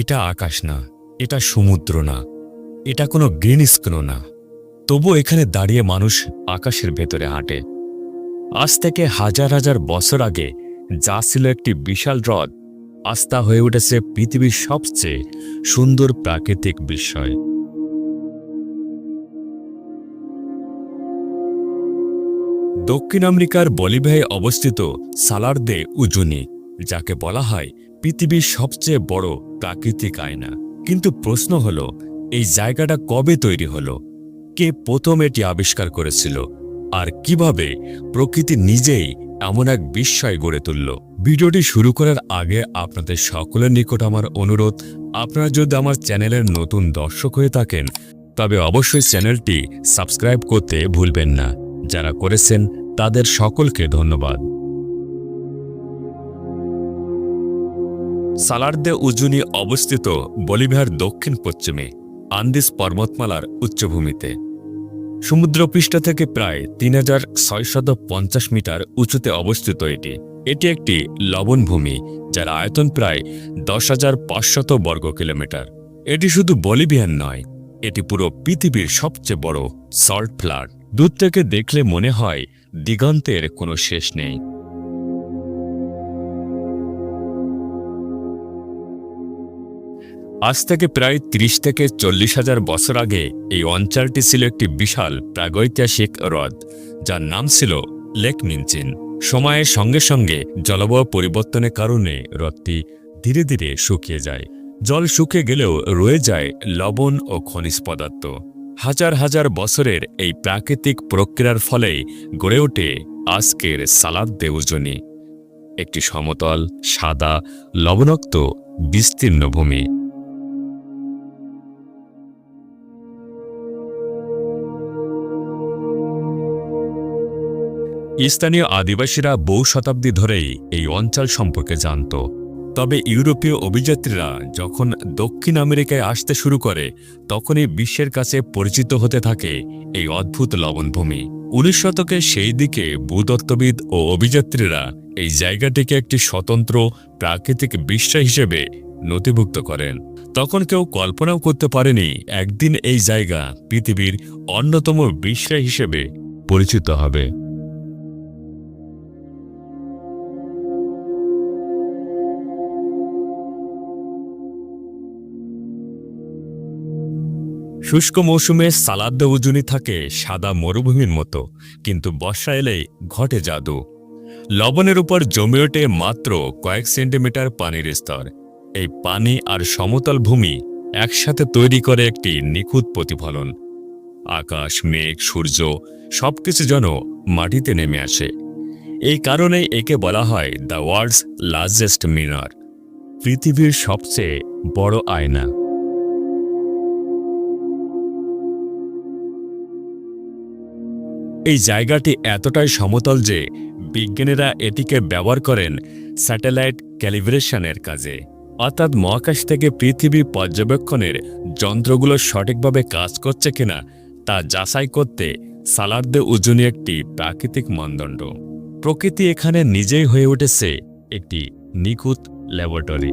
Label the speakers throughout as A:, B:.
A: এটা আকাশ না, এটা সমুদ্র না, এটা কোনো গ্রিন স্ক্রো না। তবু এখানে দাঁড়িয়ে মানুষ আকাশের ভেতরে হাঁটে। আজ থেকে হাজার হাজার বছর আগে যা ছিল একটি বিশাল হ্রদ আস্থা হয়ে উঠেছে পৃথিবীর সবচেয়ে সুন্দর প্রাকৃতিক বিস্ময়। দক্ষিণ আমেরিকার বলিভিয়ায় অবস্থিত সালার দে উজুনি, যাকে বলা হয় পৃথিবীর সবচেয়ে বড় প্রাকৃতিক আয়না। কিন্তু প্রশ্ন হল, এই জায়গাটা কবে তৈরি হলো? কে প্রথম এটি আবিষ্কার করেছিল? আর কীভাবে প্রকৃতি নিজেই এমন এক বিস্ময় গড়ে তুলল? ভিডিওটি শুরু করার আগে আপনাদের সকলের নিকট আমার অনুরোধ, আপনারা যদি আমার চ্যানেলের নতুন দর্শক হয়ে থাকেন, তবে অবশ্যই চ্যানেলটি সাবস্ক্রাইব করতে ভুলবেন না। যারা করেছেন, তাদের সকলকে ধন্যবাদ। সালার্দে উজুনি অবস্থিত বলিভিয়ার দক্ষিণ পশ্চিমে আন্দিস পর্বতমালার উচ্চভূমিতে। সমুদ্রপৃষ্ঠ থেকে প্রায় তিন মিটার উঁচুতে অবস্থিত এটি। এটি একটি লবণভূমি, যার আয়তন প্রায় দশ হাজার পাঁচশত বর্গ কিলোমিটার। এটি শুধু বলিভিয়ান নয়, এটি পুরো পৃথিবীর সবচেয়ে বড় সল্ট ফ্লাড দূর থেকে দেখলে মনে হয় দিগন্তের কোনো শেষ নেই। আজ থেকে প্রায় ৩০ থেকে চল্লিশ হাজার বছর আগে এই অঞ্চলটি ছিল একটি বিশাল প্রাগৈতিহাসিক হ্রদ, যার নাম ছিল লেক মিনচিন। সময়ের সঙ্গে সঙ্গে জলবায়ু পরিবর্তনের কারণে হ্রদটি ধীরে ধীরে শুকিয়ে যায়। জল শুকিয়ে গেলেও রয়ে যায় লবণ ও খনিজ পদার্থ। হাজার হাজার বছরের এই প্রাকৃতিক প্রক্রিয়ার ফলেই গড়ে ওঠে আজকের সালাদ দেউজনী। একটি সমতল, সাদা, লবণাক্ত, বিস্তীর্ণ ভূমি। স্থানীয় আদিবাসীরা বহু শতাব্দী ধরেই এই অঞ্চল সম্পর্কে জানত। তবে ইউরোপীয় অভিযাত্রীরা যখন দক্ষিণ আমেরিকায় আসতে শুরু করে, তখনই বিশ্বের কাছে পরিচিত হতে থাকে এই অদ্ভুত লবণভূমি। উনিশ শতকে সেই দিকে ভূতত্ত্ববিদ ও অভিযাত্রীরা এই জায়গাটিকে একটি স্বতন্ত্র প্রাকৃতিক বিস্ময় হিসেবে নথিভুক্ত করেন। তখন কেউ কল্পনাও করতে পারেনি একদিন এই জায়গা পৃথিবীর অন্যতম বিস্ময় হিসেবে পরিচিত হবে। শুষ্ক মৌসুমে সালাদ উজুনি থাকে সাদা মরুভূমির মতো, কিন্তু বর্ষা এলেই ঘটে জাদু। লবণের উপর জমে ওঠে মাত্র কয়েক সেন্টিমিটার পানির স্তর। এই পানি আর সমতল ভূমি একসাথে তৈরি করে একটি নিখুঁত প্রতিফলন। আকাশ, মেঘ, সূর্য সবকিছু যেন মাটিতে নেমে আসে। এই কারণেই একে বলা হয় দ্য ওয়ার্ল্ডস লার্জেস্ট মিনার, পৃথিবীর সবচেয়ে বড় আয়না। এই জায়গাটি এতটাই সমতল যে বিজ্ঞানীরা এটিকে ব্যবহার করেন স্যাটেলাইট ক্যালিব্রেশনের কাজে। অর্থাৎ মহাকাশ থেকে পৃথিবী পর্যবেক্ষণের যন্ত্রগুলো সঠিকভাবে কাজ করছে কিনা তা যাচাই করতে সালার্দে উজুনি একটি প্রাকৃতিক মানদণ্ড। প্রকৃতি এখানে নিজেই হয়ে উঠেছে একটি নিখুঁত ল্যাবরেটরি।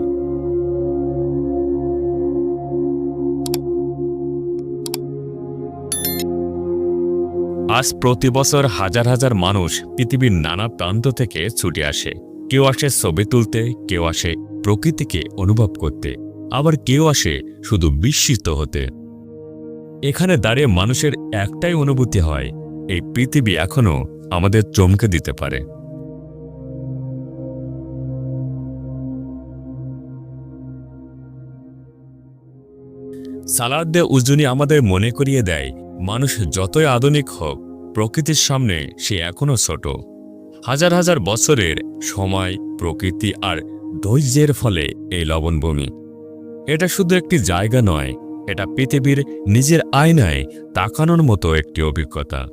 A: আজ প্রতি বছর হাজার হাজার মানুষ পৃথিবীর নানা প্রান্ত থেকে ছুটে আসে। কেউ আসে ছবি তুলতে, কেউ আসে প্রকৃতিকে অনুভব করতে। আবার কেউ আসে শুধু বিস্মিত হতে। এখানে দাঁড়িয়ে মানুষের একটাই অনুভূতি হয়, এই পৃথিবী এখনও আমাদের চমকে দিতে পারে। সালাদ্দে উজুনি আমাদের মনে করিয়ে দেয় মানুষ যতই আধুনিক হোক, প্রকৃতির সামনে সে এখনও ছোট। হাজার হাজার বছরের সময়, প্রকৃতি আর ধৈর্যের ফলে এই লবণভূমি। এটা শুধু একটি জায়গা নয়, এটা পৃথিবীর নিজের আয়নায় তাকানোর মতো একটি অভিজ্ঞতা।